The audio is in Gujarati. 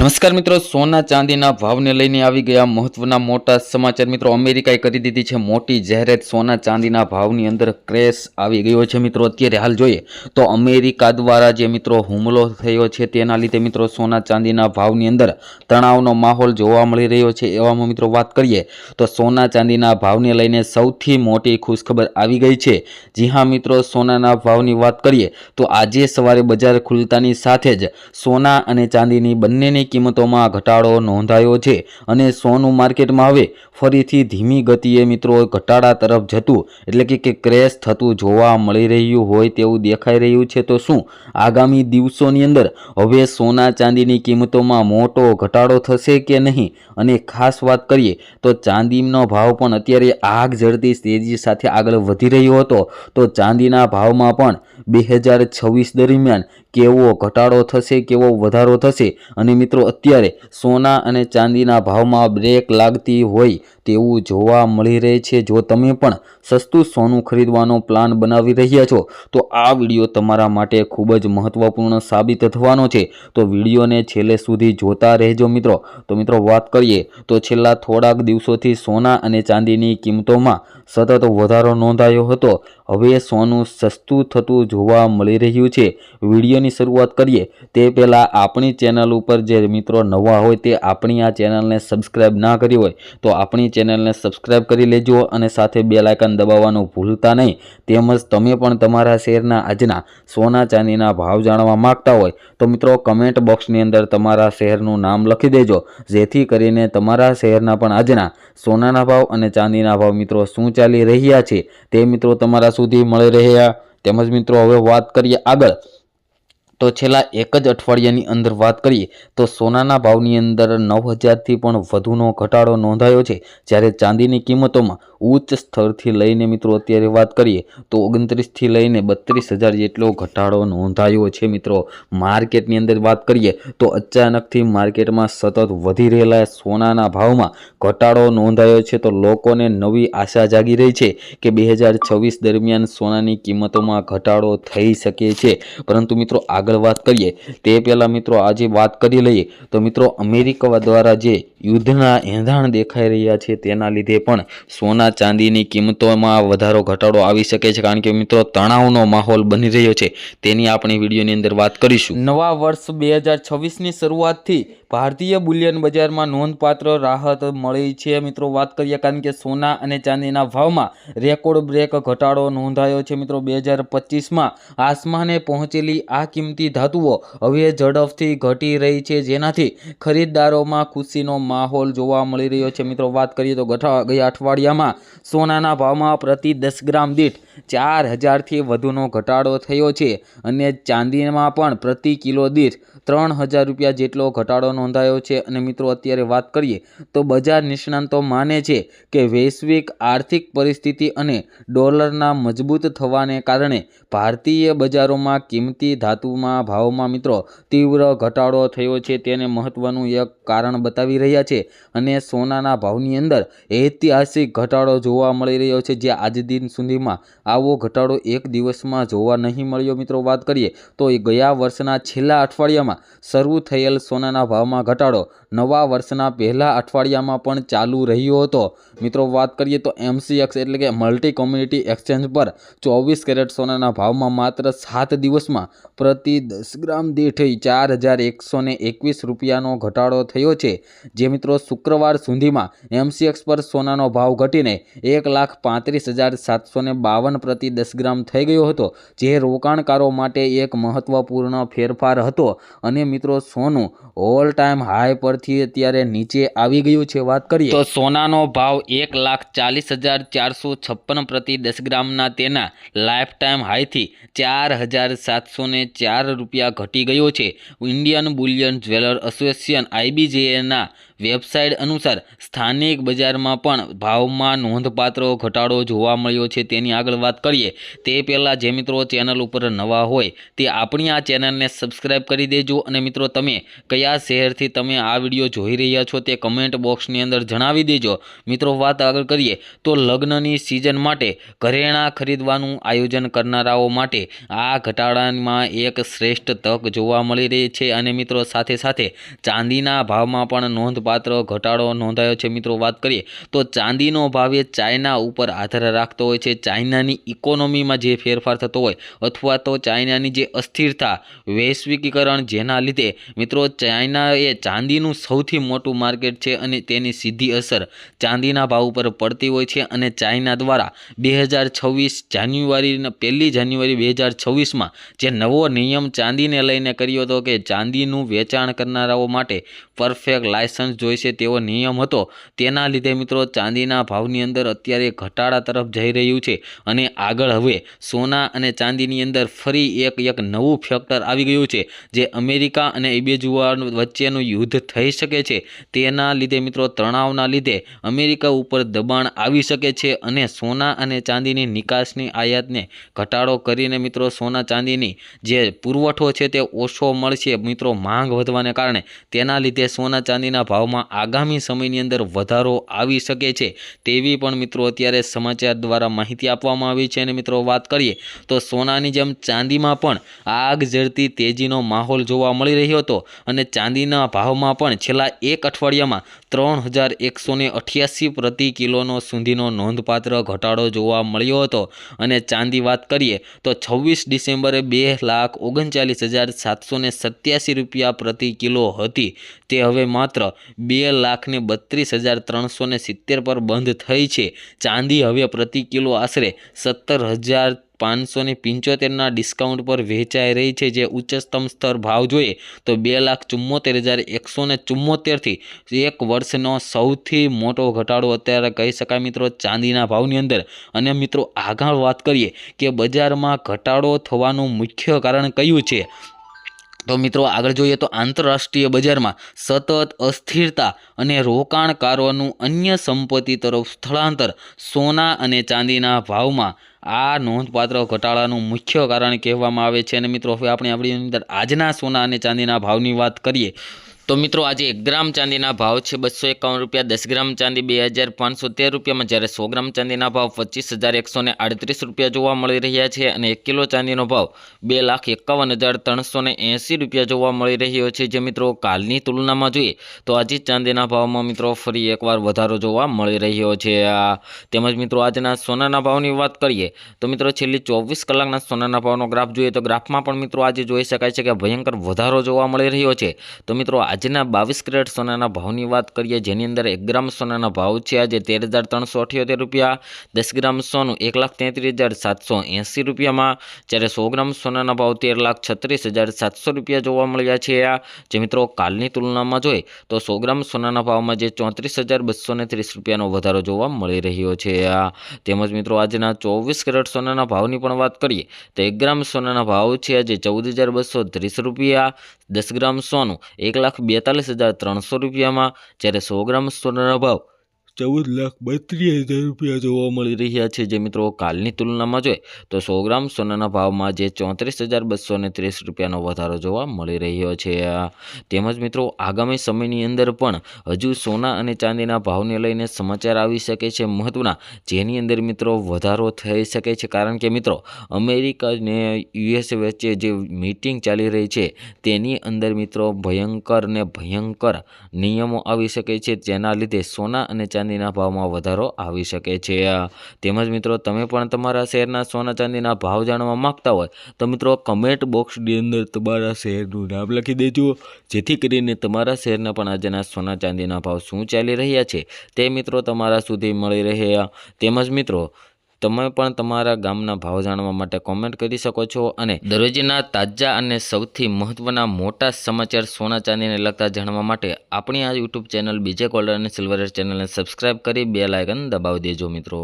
નમસ્કાર મિત્રો, સોના ચાંદીના ભાવને લઈને આવી ગયા મહત્વના મોટા સમાચાર. મિત્રો, અમેરિકાએ કરી દીધી છે મોટી જાહેરાત. સોના ચાંદીના ભાવની અંદર ક્રેશ આવી ગયો છે મિત્રો. અત્યારે હાલ જોઈએ તો અમેરિકા દ્વારા જે મિત્રો હુમલો થયો છે તેના લીધે મિત્રો સોના ચાંદીના ભાવની અંદર તણાવનો માહોલ જોવા મળી રહ્યો છે. એવામાં મિત્રો વાત કરીએ તો સોના ચાંદીના ભાવને લઈને સૌથી મોટી ખુશખબર આવી ગઈ છે. જી હા મિત્રો, સોનાના ભાવની વાત કરીએ તો આજે સવારે બજાર ખુલતાની સાથે જ સોના અને ચાંદીની બંનેની કિંમતોમાં ઘટાડો નોંધાયો છે અને સોનું માર્કેટમાં હવે ફરીથી ધીમી ગતિએ મિત્રો ઘટાડા તરફ જતું, એટલે કે ક્રેશ થતું જોવા મળી રહ્યું હોય તેવું દેખાઈ રહ્યું છે. તો શું આગામી દિવસોની અંદર હવે સોના ચાંદીની કિંમતોમાં મોટો ઘટાડો થશે કે નહીં? અને ખાસ વાત કરીએ તો ચાંદીનો ભાવ પણ અત્યારે આગ ઝડતી તેજી સાથે આગળ વધી રહ્યો હતો. તો ચાંદીના ભાવમાં પણ બે હજાર છવ્વીસ દરમિયાન કેવો ઘટાડો થશે, કેવો વધારો થશે? અને મિત્રો અત્યારે સોના અને ચાંદીના ભાવમાં બ્રેક લાગતી હોય તેવું જોવા મળી રહે છે. જો તમે પણ સસ્તું સોનું ખરીદવાનો પ્લાન બનાવી રહ્યા છો, તો આ વીડિયો તમારા માટે ખૂબ જ મહત્વપૂર્ણ સાબિત થવાનો છે. તો વિડીયોને છેલ્લે સુધી જોતા રહેજો મિત્રો. તો મિત્રો, વાત કરીએ તો છેલ્લા થોડાક દિવસોથી સોના અને ચાંદીની કિંમતોમાં સતત વધારો નોંધાયો હતો. હવે સોનું સસ્તું થતું જોવા મળી રહ્યું છે. વિડીયોની શરૂઆત કરીએ. તે પહેલાં આપણી ચેનલ ઉપર જે મિત્રો નવા હોય તે આપણી આ ચેનલને સબસ્ક્રાઈબ ના કરી હોય તો આપણી ચેનલને સબસ્ક્રાઈબ કરી લેજો અને સાથે બે લાયકન દબાવવાનું ભૂલતા નહીં. તેમજ તમે પણ તમારા શહેરના આજના સોના ચાંદીના ભાવ જાણવા માંગતા હોય તો મિત્રો કમેન્ટ બોક્સની અંદર તમારા શહેરનું નામ લખી દેજો. જેથી કરીને તમારા શહેરના પણ આજના સોનાના ભાવ અને ચાંદીના ભાવ મિત્રો શું ચાલી રહ્યા છે તે મિત્રો તમારા સુધી મળી રહ્યા. તેમજ મિત્રો હવે વાત કરીએ આગળ. તો છેલ્લા એક જ અઠવાડિયાની અંદર વાત કરીએ, તો સોનાના ભાવની અંદર નવ હજારથી પણ વધુનો ઘટાડો નોંધાયો છે. જ્યારે ચાંદીની કિંમતોમાં ઉચ્ચ સ્તરથી લઈને મિત્રો અત્યારે વાત કરીએ, તો ઓગણત્રીસથી લઈને બત્રીસ હજાર જેટલો ઘટાડો નોંધાયો છે મિત્રો. માર્કેટની અંદર વાત કરીએ, તો અચાનકથી માર્કેટમાં સતત વધી રહેલા સોનાના ભાવમાં ઘટાડો નોંધાયો છે. તો લોકોને નવી આશા જાગી રહી છે કે બે દરમિયાન સોનાની કિંમતોમાં ઘટાડો થઈ શકે છે. પરંતુ મિત્રો આગળ આગળ વાત કરીએ, તે પહેલાં મિત્રો આજે વાત કરી લઈએ. તો મિત્રો, અમેરિકા દ્વારા જે યુદ્ધના એંધાણ દેખાઈ રહ્યા છે, તેના લીધે પણ સોના ચાંદીની કિંમતોમાં વધારો, ઘટાડો આવી શકે છે. કારણ કે મિત્રો, તણાવનો માહોલ બની રહ્યો છે. તેની આપણે વિડીયોની અંદર વાત કરીશું. નવા વર્ષ બે હજાર છવ્વીસની શરૂઆતથી ભારતીય બુલિયન બજારમાં નોંધપાત્ર રાહત મળી છે. મિત્રો, વાત કરીએ કારણ કે સોના અને ચાંદીના ભાવમાં રેકોર્ડ બ્રેક ઘટાડો નોંધાયો છે. મિત્રો, બે હજાર પચીસમાં આસમાને પહોંચેલી આ કિંમતી ધાતુઓ હવે ઝડપથી ઘટી રહી છે, જેનાથી ખરીદદારોમાં ખુશીનો માહોલ જોવા મળી રહ્યો છે. મિત્રો, વાત કરીએ તો ગયા અઠવાડિયામાં સોનાના ભાવમાં પ્રતિ દસ ગ્રામ દીઠ ચાર હજારથી વધુનો ઘટાડો થયો છે અને ચાંદીમાં પણ પ્રતિ કિલો દીઠ ત્રણ હજાર રૂપિયા જેટલો ઘટાડો નોંધાયો છે. અને મિત્રો, અત્યારે વાત કરીએ તો બજાર નિષ્ણાંતો માને છે કે વૈશ્વિક આર્થિક પરિસ્થિતિ અને ડોલરના મજબૂત થવાને કારણે ભારતીય બજારોમાં કિંમતી ધાતુમાં ભાવમાં મિત્રો, તીવ્ર ઘટાડો થયો છે. તેને મહત્વનું એક કારણ બતાવી રહ્યા છે અને સોનાના ભાવની અંદર ઐતિહાસિક ઘટાડો જોવા મળી રહ્યો છે. જે આજ દિન સુધીમાં આવો ઘટાડો એક દિવસમાં જોવા નહીં મળ્યો. મિત્રો, વાત કરીએ તો એ ગયા વર્ષના છેલ્લા અઠવાડિયામાં શરૂ થયેલ સોનાના ભાવમાં ઘટાડો નવા વર્ષના પહેલા અઠવાડિયામાં પણ ચાલુ રહ્યો હતો. મિત્રો, વાત કરીએ તો એમસીએક્સ એટલે કે મલ્ટી કોમ્યુનિટી એક્સચેન્જ પર ચોવીસ કેરેટ સોનાના ભાવમાં માત્ર સાત દિવસમાં પ્રતિ દસ ગ્રામ દીઠ ચાર હજાર એકસો એકવીસ રૂપિયાનો ઘટાડો થયો છે. જે મિત્રો, શુક્રવાર સુધીમાં એમસીએક્સ પર સોનાનો ભાવ ઘટીને એક લાખ પાંત્રીસ હજાર સાતસો બાવન પ્રતિ દસ ગ્રામ થઈ ગયો હતો, જે રોકાણકારો માટે એક મહત્વપૂર્ણ ફેરફાર હતો. અને મિત્રો, સોનું ઓલ ટાઈમ હાઈ પરથી અત્યારે નીચે આવી ગયું છે. વાત કરીએ. તો સોનાનો ભાવ એક લાખ ચાલીસ હજાર ચારસો છપ્પન પ્રતિ દસ ગ્રામના તેના લાઈફ ટાઈમ હાઈથી ચાર હજાર સાતસો ને ચાર રૂપિયા ઘટી ગયો છે. ઇન્ડિયન બુલિયન જ્વેલર એસોસિએશન આઈબીજેએના વેબસાઇટ અનુસાર સ્થાનિક બજારમાં પણ ભાવમાં નોંધપાત્ર ઘટાડો જોવા મળ્યો છે. તેની આગળ વાત કરીએ, તે પહેલાં જે મિત્રો ચેનલ ઉપર નવા હોય, તે આપણી આ ચેનલને સબસ્ક્રાઇબ કરી દેજો. અને મિત્રો, તમે કયા શહેરથી તમે આ વીડિયો જોઈ રહ્યા છો તે કમેન્ટ બોક્સની અંદર જણાવી દેજો. મિત્રો, વાત આગળ કરીએ, તો લગ્નની સિઝન માટે ઘરેણાં ખરીદવાનું આયોજન કરનારાઓ માટે આ ઘટાડામાં એક શ્રેષ્ઠ તક જોવા મળી રહી છે. અને મિત્રો, સાથે સાથે ચાંદીના ભાવમાં પણ નોંધપાત્ર ઘટાડો નોંધાયો છે. મિત્રો, વાત કરીએ તો ચાંદીનો ભાવ ચાઇના ઉપર આધાર રાખતો હોય છે. ચાઇનાની ઇકોનોમીમાં જે ફેરફાર થતો હોય અથવા તો ચાઇનાની જે અસ્થિરતા, વૈશ્વિકીકરણ જેના લીધે, મિત્રો ચાઇના એ ચાંદીનું સૌથી મોટું માર્કેટ છે અને તેની સીધી અસર ચાંદીના ભાવ ઉપર પડતી હોય છે અને ચાઇના દ્વારા બે હજાર છવ્વીસ જાન્યુઆરીના પહેલી જાન્યુઆરી બે હજાર છવ્વીસમાં જે નવો નિયમ ચાંદીને લઈને કર્યો હતો કે ચાંદીનું વેચાણ કરનારાઓ માટે પરફેક્ટ લાયસન્સ જોઈશે તેવો નિયમ હતો. તેના લીધે મિત્રો ચાંદીના ભાવની અંદર અત્યારે ઘટાડા તરફ જઈ રહ્યું છે અને આગળ હવે સોના અને ચાંદીની અંદર ફરી એક એક નવું ફેક્ટર આવી ગયું છે જે અમેરિકા અને ઇબેજુઆ વચ્ચેનું યુદ્ધ થઈ શકે છે. તેના લીધે મિત્રો તણાવના લીધે અમેરિકા ઉપર દબાણ આવી શકે છે અને સોના અને ચાંદીની નિકાસની આયાતને ઘટાડો કરીને મિત્રો સોના ચાંદીની જે પુરવઠો છે તે ઓછો મળશે મિત્રો માંગ વધવાને કારણે. તેના લીધે સોના ચાંદીના ભાવમાં આગામી સમયની અંદર વધારો આવી શકે છે તેવી પણ મિત્રો અત્યારે સમાચાર દ્વારા માહિતી આપવામાં આવી છે. અને મિત્રો વાત કરીએ તો સોનાની જેમ ચાંદીમાં પણ આગ ઝરતી તેજીનો માહોલ જોવા મળી રહ્યો હતો અને ચાંદીના ભાવમાં પણ છેલ્લા એક અઠવાડિયામાં ત્રણ હજાર એકસો અઠ્યાસી પ્રતિ કિલોનો સુધીનો નોંધપાત્ર ઘટાડો જોવા મળ્યો હતો. અને ચાંદી વાત કરીએ તો છવ્વીસ ડિસેમ્બરે બે લાખ ઓગણચાલીસ હજાર સાતસો સત્યાસી રૂપિયા પ્રતિ કિલો હતી. તે હવે માત્ર બે લાખને બત્રીસ હજાર ત્રણસો સિત્તેર પર બંધ થઈ છે. ચાંદી હવે પ્રતિ કિલો આશરે સત્તર હજાર પાંચસો ને પંચોતેરના ડિસ્કાઉન્ટ પર વેચાઈ રહી છે. જે ઉચ્ચતમ સ્તર ભાવ જોઈએ તો બે લાખ ચુમ્મોતેર હજાર એકસો ને ચુમ્મોતેરથી એક વર્ષનો સૌથી મોટો ઘટાડો અત્યારે કહી શકાય મિત્રો ચાંદીના ભાવની અંદર. અને મિત્રો આગળ વાત કરીએ કે બજારમાં ઘટાડો થવાનું મુખ્ય કારણ કયું છે? તો મિત્રો, આગળ જોઈએ તો આંતરરાષ્ટ્રીય બજારમાં સતત અસ્થિરતા અને રોકાણકારોનું અન્ય સંપત્તિ તરફ સ્થળાંતર સોના અને ચાંદીના ભાવમાં આ નોંધપાત્ર ઘટાડાનું મુખ્ય કારણ કહેવામાં આવે છે. અને મિત્રો, હવે આપણે આપણી અંદર આજના સોના અને ચાંદીના ભાવની વાત કરીએ તો મિત્રો આજે એક ગ્રામ ચાંદીના ભાવ છે બસો એકાવન રૂપિયા, દસ ગ્રામ ચાંદી બે હજાર પાંચસો તેર રૂપિયામાં જ્યારે સો ગ્રામ ચાંદીના ભાવ પચીસ હજાર એકસો ને આડત્રીસ રૂપિયા જોવા મળી રહ્યા છે અને એક કિલો ચાંદીનો ભાવ બે લાખ એકાવન હજાર ત્રણસો ને એંસી રૂપિયા જોવા મળી રહ્યો છે. જે મિત્રો કાલની તુલનામાં જોઈએ તો આજે ચાંદીના ભાવમાં મિત્રો ફરી એકવાર વધારો જોવા મળી રહ્યો છે. તેમજ મિત્રો આજના સોનાના ભાવની વાત કરીએ તો મિત્રો છેલ્લી ચોવીસ કલાકના સોનાના ભાવનો ગ્રાફ જોઈએ તો ગ્રાફમાં પણ મિત્રો આજે જોઈ શકાય છે કે ભયંકર વધારો જોવા મળી રહ્યો છે. તો મિત્રો આજના બાવીસ કેરેટ સોનાના ભાવની વાત કરીએ, જેની અંદર એક ગ્રામ સોનાના ભાવ છે આજે તેર હજાર ત્રણસો અઠ્યોતેર રૂપિયા, દસ ગ્રામ સોનું એક લાખ તેત્રીસ હજાર સાતસો એંસી રૂપિયામાં, જ્યારે સો ગ્રામ સોનાના ભાવ તેર લાખ છત્રીસ હજાર સાતસો રૂપિયા જોવા મળ્યા છે. જે મિત્રો કાલની તુલનામાં જોઈએ, તો સો ગ્રામ સોનાના ભાવમાં જે ચોત્રીસ હજાર બસો ત્રીસ રૂપિયાનો વધારો જોવા મળી રહ્યો છે. તેમજ મિત્રો આજના ચોવીસ કેરેટ સોનાના ભાવની પણ વાત કરીએ, તો એક ગ્રામ સોનાના ભાવ છે આજે ચૌદ હજાર બસો ત્રીસ રૂપિયા દસ ગ્રામ સોનું એક લાખ બેતાલીસ હજાર ત્રણસો રૂપિયામાં. જ્યારે સો ગ્રામ સોનાનો ભાવ ચૌદ લાખ બત્રીસ હજાર રૂપિયા જોવા મળી રહ્યા છે. જે મિત્રો કાલની તુલનામાં જોઈએ તો સો ગ્રામ સોનાના ભાવમાં જે ચોત્રીસ હજાર બસો ને ત્રીસ રૂપિયાનો વધારો જોવા મળી રહ્યો છે. તેમજ મિત્રો આગામી સમયની અંદર પણ હજુ સોના અને ચાંદીના ભાવને લઈને સમાચાર આવી શકે છે મહત્ત્વના જેની અંદર મિત્રો વધારો થઈ શકે છે. કારણ કે મિત્રો અમેરિકા ને યુએસ વચ્ચે જે મીટિંગ ચાલી રહી છે તેની અંદર મિત્રો ભયંકર ને ભયંકર નિયમો આવી શકે છે. જેના લીધે સોના અને ચાંદીના ભાવમાં વધારો આવી શકે છે. તેમજ મિત્રો, તમે પણ તમારા શહેરના સોના ચાંદીના ભાવ જાણવા માગતા હોય, તો મિત્રો કમેન્ટ બોક્સની અંદર તમારા શહેરનું નામ લખી દેજો, જેથી કરીને તમારા શહેરના પણ આજના સોના ચાંદીના ભાવ શું ચાલી રહ્યા છે, તે મિત્રો તમારા સુધી મળી રહે તેમજ મિત્રો તમે પણ તમારા ગામના ભાવ જાણવા માટે કોમેન્ટ કરી શકો છો અને દરરોજના તાજા અને સૌથી મહત્ત્વના મોટા સમાચાર સોના ચાંદીને લગતા જાણવા માટે આપણી આ યુટ્યુબ ચેનલ બીજે કોલર અને સિલ્વર ચેનલને સબસ્ક્રાઇબ કરી બે લાયકન દબાવી દેજો મિત્રો.